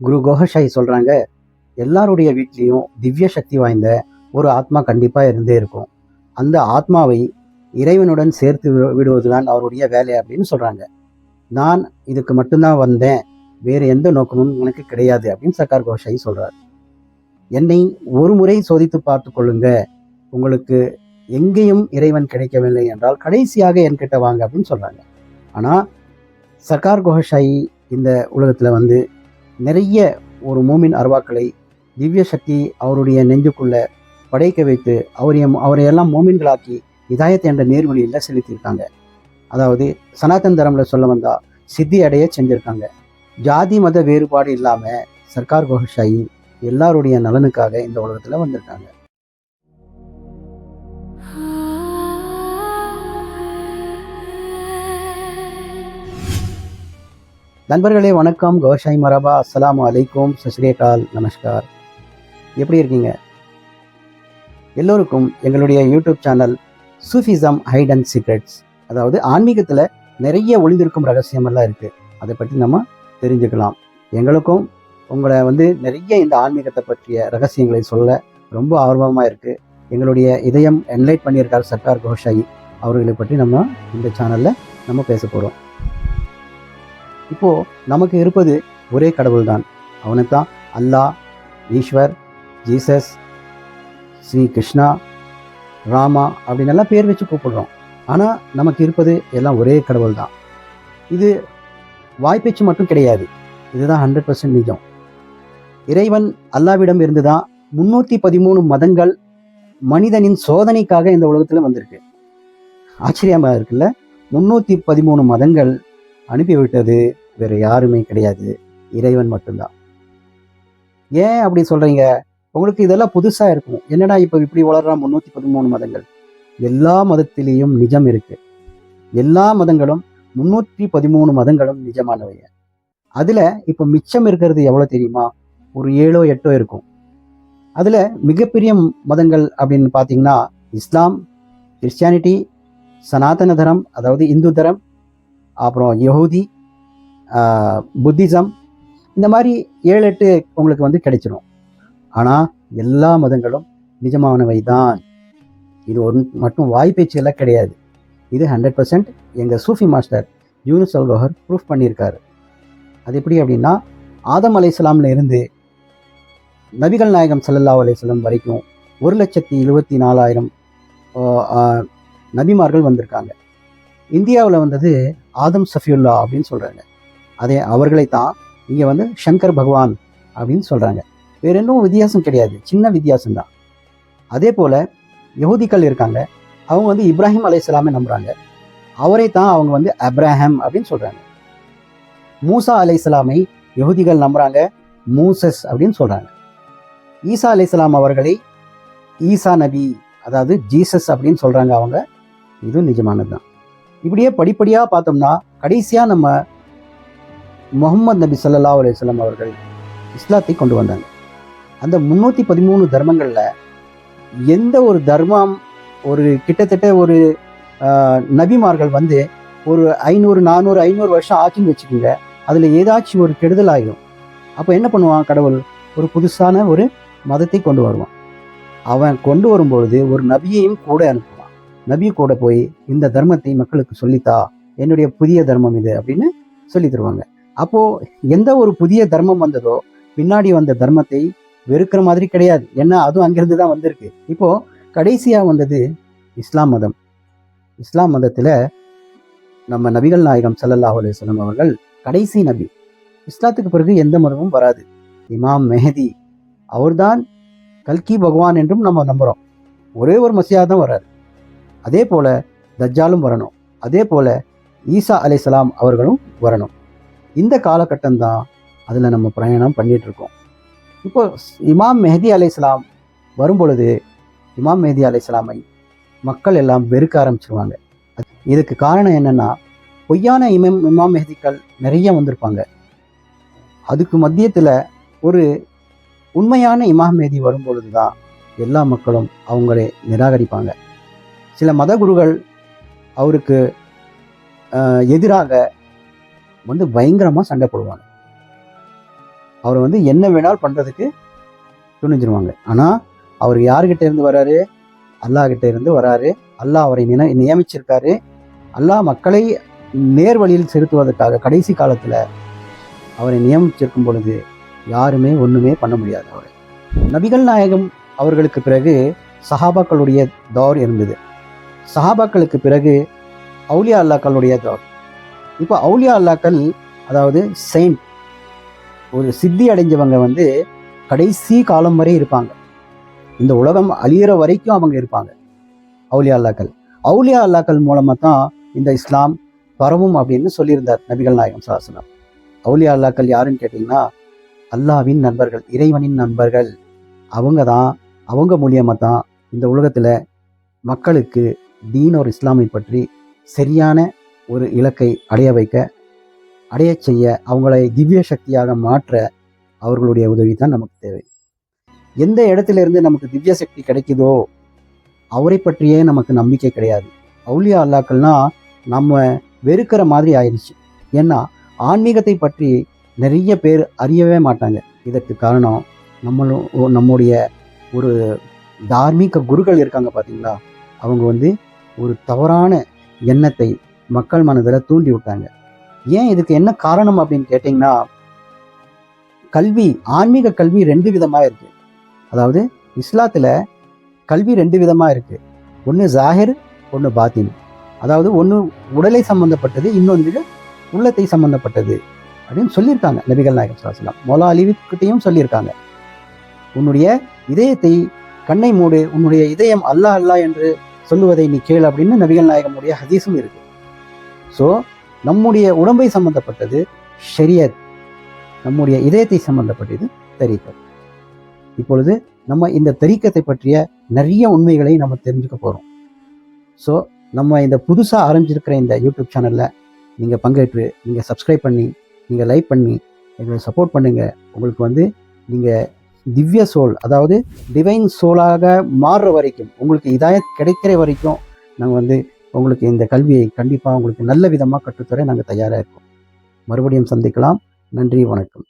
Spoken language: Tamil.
குரு கோஹஷாய் சொல்கிறாங்க எல்லாருடைய வீட்லேயும் திவ்ய சக்தி வாய்ந்த ஒரு ஆத்மா கண்டிப்பாக இருந்தே இருக்கும். அந்த ஆத்மாவை இறைவனுடன் சேர்த்து வி- விடுவதுதான் அவருடைய வேலை அப்படின்னு சொல்கிறாங்க நான் இதுக்கு மட்டும்தான் வந்தேன் வேறு எந்த நோக்கமும் எனக்கு கிடையாது அப்படின்னு சர்க்கார் கோஷாயி சொல்கிறார் என்னை ஒரு முறை சோதித்து பார்த்து கொள்ளுங்க உங்களுக்கு எங்கேயும் இறைவன் கிடைக்கவில்லை என்றால் கடைசியாக என்கிட்ட வாங்க அப்படின்னு சொல்கிறாங்க ஆனால் சர்க்கார் கோஷாயி இந்த உலகத்தில் வந்து நிறைய ஒரு மூமின் அருவாக்களை திவ்ய சக்தி அவருடைய நெஞ்சுக்குள்ள படைக்க வைத்து அவரையும் அவரையெல்லாம் மோமின்களாக்கி இதாயத்தை என்ற நேர்வழியில் செலுத்தியிருக்காங்க. அதாவது சனாதன் தரம்ல சொல்ல வந்தா சித்தி அடைய செஞ்சிருக்காங்க. ஜாதி மத வேறுபாடு இல்லாம சர்க்கார் கோஷாயி எல்லாருடைய நலனுக்காக இந்த உலகத்துல வந்திருக்காங்க. நண்பர்களே வணக்கம். கவசாய் மரபா. அஸ்லாம் அலைக்கும். சஸ்ரீகால் நமஸ்கார். எப்படி இருக்கீங்க? எல்லோருக்கும் எங்களுடைய YouTube channel Sufism hide and secrets அதாவது ஆன்மீகத்தில் நிறைய ஒளிந்திருக்கும் ரகசியமெல்லாம் இருக்குது அதை பற்றி நம்ம தெரிஞ்சுக்கலாம். எங்களுக்கும் உங்களை வந்து நிறைய இந்த ஆன்மீகத்தை பற்றிய ரகசியங்களை சொல்ல ரொம்ப ஆர்வமாக இருக்குது எங்களுடைய இதயம் என்லைட் பண்ணியிருக்கார் சர்க்கார் கோஷாயி அவர்களை பற்றி நம்ம இந்த சேனலில் நம்ம பேச போகிறோம் இப்போது நமக்கு இருப்பது ஒரே கடவுள் தான் அவனுக்கு தான் அல்லாஹ் ஈஸ்வர் ஜீசஸ் ஸ்ரீ கிருஷ்ணா ராமா அப்படின்னு எல்லாம் பேர் வச்சு கூப்பிடுறோம். ஆனால் நமக்கு இருப்பது எல்லாம் ஒரே கடவுள் தான் இது வாய்ப்பேச்சு மட்டும் கிடையாது. இதுதான் ஹண்ட்ரட் பர்சன்ட் நிஜம். இறைவன் அல்லாவிடம் இருந்து தான் முன்னூற்றி பதிமூணு மதங்கள் மனிதனின் சோதனைக்காக இந்த உலகத்தில் வந்திருக்கு. ஆச்சரியமாக இருக்குல்ல? முன்னூற்றி பதிமூணு மதங்கள் அனுப்பிவிட்டது. வேறு யாருமே கிடையாது. இறைவன் மட்டும்தான். ஏன் அப்படி சொல்கிறீங்க உங்களுக்கு இதெல்லாம் புதுசாக இருக்கும். என்னடா இப்போ இப்படி வளர்றா முந்நூற்றி பதிமூணு மதங்கள்? எல்லா மதத்திலேயும் நிஜம் இருக்குது எல்லா மதங்களும் முன்னூற்றி பதிமூணு மதங்களும் நிஜமானவைங்க. அதில் இப்போ மிச்சம் இருக்கிறது எவ்வளோ தெரியுமா? ஒரு ஏழோ எட்டோ இருக்கும். அதில் மிகப்பெரிய மதங்கள் அப்படின்னு பார்த்தீங்கன்னா இஸ்லாம் கிறிஸ்டியானிட்டி சனாதன தரம் அதாவது இந்து தரம் அப்புறம் யகுதி புத்திசம் இந்த மாதிரி ஏழு எட்டு உங்களுக்கு வந்து கிடைச்சிடும் ஆனால் எல்லா மதங்களும் நிஜமானவை தான் இது ஒரு மட்டும் வாய்ப்பேச்சு எல்லாம் கிடையாது. இது ஹண்ட்ரட் பர்சன்ட் எங்கள் Sufi master Younus AlGohar proof பண்ணியிருக்காரு. அது எப்படி அப்படின்னா ஆதம் இஸ்லாமில் இருந்து நபிகள் நாயகம் சல்லல்லா அலையம் வரைக்கும் ஒரு லட்சத்தி எழுபத்தி நாலாயிரம் நபிமார்கள் வந்திருக்காங்க. இந்தியாவில் வந்தது ஆதம் சஃபியுல்லா அப்படின்னு சொல்கிறாங்க அதே அவர்களை தான் இங்கே வந்து சங்கர் பகவான் அப்படின்னு சொல்கிறாங்க வேற இன்னும் வித்தியாசம் கிடையாது. சின்ன வித்தியாசம் தான் அதே போல் யகுதிகள் இருக்காங்க. அவங்க வந்து இப்ராஹிம் அலைஹிஸ்ஸலாமை நம்புகிறாங்க அவரை தான் அவங்க வந்து அப்ராஹம் அப்படின்னு சொல்கிறாங்க மூசா அலைசலாமை யகுதிகள் நம்புகிறாங்க மூசஸ் அப்படின்னு சொல்கிறாங்க ஈசா அலைஹிஸ்ஸலாம் அவர்களை ஈசா நபி அதாவது ஜீசஸ் அப்படின்னு சொல்கிறாங்க அவங்க. இதுவும் நிஜமானது தான் இப்படியே படிப்படியாக பார்த்தோம்னா கடைசியாக நம்ம முகமது நபி சல்லா அலைஹி அவர்கள் இஸ்லாத்தை கொண்டு வந்தாங்க. அந்த முந்நூற்றி பதிமூணு தர்மங்களில் எந்த ஒரு தர்மம் ஒரு கிட்டத்தட்ட ஒரு நபிமார்கள் வந்து ஒரு ஐநூறு நானூறு ஐநூறு வருஷம் ஆச்சுன்னு வச்சுக்கோங்க. அதில் ஏதாச்சும் ஒரு கெடுதல் ஆகிடும் அப்போ என்ன பண்ணுவான் கடவுள்? ஒரு புதுசான ஒரு மதத்தை கொண்டு வருவான். அவன் கொண்டு வரும்பொழுது ஒரு நபியையும் கூட அனுப்பும் நபி கூட போய் இந்த தர்மத்தை மக்களுக்கு சொல்லித்தா என்னுடைய புதிய தர்மம் இது அப்படின்னு சொல்லி தருவாங்க. அப்போ எந்த ஒரு புதிய தர்மம் வந்ததோ பின்னாடி வந்த தர்மத்தை வெறுக்கிற மாதிரி கிடையாது. ஏன்னா அதுவும் அங்கிருந்து தான் வந்திருக்கு. இப்போ கடைசியா வந்தது இஸ்லாம் மதம். இஸ்லாம் மதத்துல நம்ம நபிகள் நாயகம் ஸல்லல்லாஹு அலுவலம் அவர்கள் கடைசி நபி. இஸ்லாத்துக்கு பிறகு எந்த மதமும் வராது. இமாம் மெஹதி அவர்தான் கல்கி பகவான் என்றும் நம்ம நம்புகிறோம் ஒரே ஒரு மசியாக தான் வராது அதே போல் தஜ்ஜாலும் வரணும். அதே போல் ஈசா சலாம் அவர்களும் வரணும். இந்த காலகட்டம் தான் அதில் நம்ம பிரயாணம் பண்ணிகிட்ருக்கோம் இருக்கோம் இப்போ இமாம் மெஹதி அலைஹிஸ்ஸலாம் வரும் பொழுது இமாம் மெஹதி அலைஹிஸ்ஸலாமை மக்கள் எல்லாம் வெறுக்க ஆரம்பிச்சிருவாங்க. இதுக்கு காரணம் என்னென்னா பொய்யான இமம் இமாம் மெஹதிக்கள் நிறைய வந்திருப்பாங்க. அதுக்கு மத்தியத்தில் ஒரு உண்மையான இமாம் மெஹதி வரும் பொழுது தான் எல்லா மக்களும் அவங்களே நிராகரிப்பாங்க. சில மத குருகள் அவருக்கு எதிராக வந்து பயங்கரமாக சண்டை போடுவாங்க. அவர் வந்து என்ன வேணாலும் பண்ணுறதுக்கு துணிஞ்சிருவாங்க. ஆனால் அவர் யார்கிட்ட இருந்து வராரு? அல்லாஹ்கிட்ட இருந்து வராரு. அல்லாஹ் அவரை நின நியமிச்சிருக்காரு. அல்லாஹ் மக்களை நேர் வழியில் செலுத்துவதற்காக கடைசி காலத்தில் அவரை நியமிச்சிருக்கும் பொழுது யாருமே ஒன்றுமே பண்ண முடியாது அவரை. நபிகள் நாயகம் அவர்களுக்கு பிறகு சஹாபாக்களுடைய தௌர் இருந்தது. சஹாபாக்களுக்கு பிறகு அவுலியா அல்லாக்களுடைய தௌர் இப்போ அவுலியா அல்லாக்கள் அதாவது செயின்ட் ஒரு சித்தி அடைஞ்சவங்க வந்து கடைசி காலம் வரை இருப்பாங்க. இந்த உலகம் அழியிற வரைக்கும் அவங்க இருப்பாங்க அவுலியா அல்லாக்கள். அவுலியா அல்லாக்கள் மூலமாக தான் இந்த இஸ்லாம் பரவும் அப்படின்னு சொல்லியிருந்தார் நபிகள் நாயகம் சாசனம் அவுலியா அல்லாக்கள் யாருன்னு கேட்டிங்கன்னா அல்லாவின் நண்பர்கள் இறைவனின் நண்பர்கள். அவங்க தான் அவங்க மூலியமாக தான் இந்த உலகத்தில் மக்களுக்கு தீன் ஒரு இஸ்லாமை பற்றி சரியான ஒரு இலக்கை அடைய வைக்க அடையச் செய்ய அவங்களை திவ்ய சக்தியாக மாற்ற அவர்களுடைய உதவி தான் நமக்கு தேவை. எந்த இடத்துல இருந்து நமக்கு திவ்ய சக்தி கிடைக்குதோ அவரை பற்றியே நமக்கு நம்பிக்கை கிடையாது. அவுளியா அல்லாக்கள்னா நம்ம வெறுக்கிற மாதிரி ஆயிடுச்சு. ஏன்னா ஆன்மீகத்தை பற்றி நிறைய பேர் அறியவே மாட்டாங்க. இதற்கு காரணம் நம்மளும் நம்முடைய ஒரு தார்மீக குருக்கள் இருக்காங்க பார்த்தீங்களா அவங்க வந்து ஒரு தவறான எண்ணத்தை மக்கள் மனதில் தூண்டி விட்டாங்க ஏன் இதுக்கு என்ன காரணம் அப்படின்னு கேட்டிங்கன்னா கல்வி ஆன்மீக கல்வி ரெண்டு விதமாக இருக்கு. அதாவது இஸ்லாத்தில் கல்வி ரெண்டு விதமாக இருக்கு. ஒன்று ஜாகிர் ஒன்று பாத்தின். அதாவது ஒன்று உடலை சம்பந்தப்பட்டது இன்னொன்று உள்ளத்தை சம்பந்தப்பட்டது அப்படின்னு சொல்லியிருக்காங்க நபிகள் நாயகம் சாஸ்லாம் மொலா அலிவிக்கிட்டையும் சொல்லியிருக்காங்க. உன்னுடைய இதயத்தை கண்ணை மூடு உன்னுடைய இதயம் அல்லாஹ் அல்லாஹ் என்று சொல்லுவதை நீ கேள் அப்படின்னு நபிகள் நாயகமுடைய ஹதீஸும் இருக்கு. ஸோ நம்முடைய உடம்பை சம்பந்தப்பட்டது ஷரியத் நம்முடைய இதயத்தை சம்பந்தப்பட்டது தரீக்கத் இப்பொழுது நம்ம இந்த தரீக்கத்தை பற்றிய நிறைய உண்மைகளை நம்ம தெரிஞ்சுக்க போகிறோம் ஸோ நம்ம இந்த புதுசாக ஆரம்பிச்சிருக்கிற இந்த யூடியூப் சேனலில் நீங்கள் பங்கேற்று நீங்கள் சப்ஸ்கிரைப் பண்ணி நீங்கள் லைக் பண்ணி எங்களை சப்போர்ட் பண்ணுங்கள் உங்களுக்கு வந்து நீங்கள் திவ்ய சோல் அதாவது டிவைன் சோலாக மாறுற வரைக்கும் உங்களுக்கு இதாக கிடைக்கிற வரைக்கும் நாங்கள் வந்து உங்களுக்கு இந்த கல்வியை கண்டிப்பாக உங்களுக்கு நல்ல விதமாக கற்றுத்தர நாங்கள் தயாராக இருக்கோம். மறுபடியும் சந்திக்கலாம். நன்றி வணக்கம்.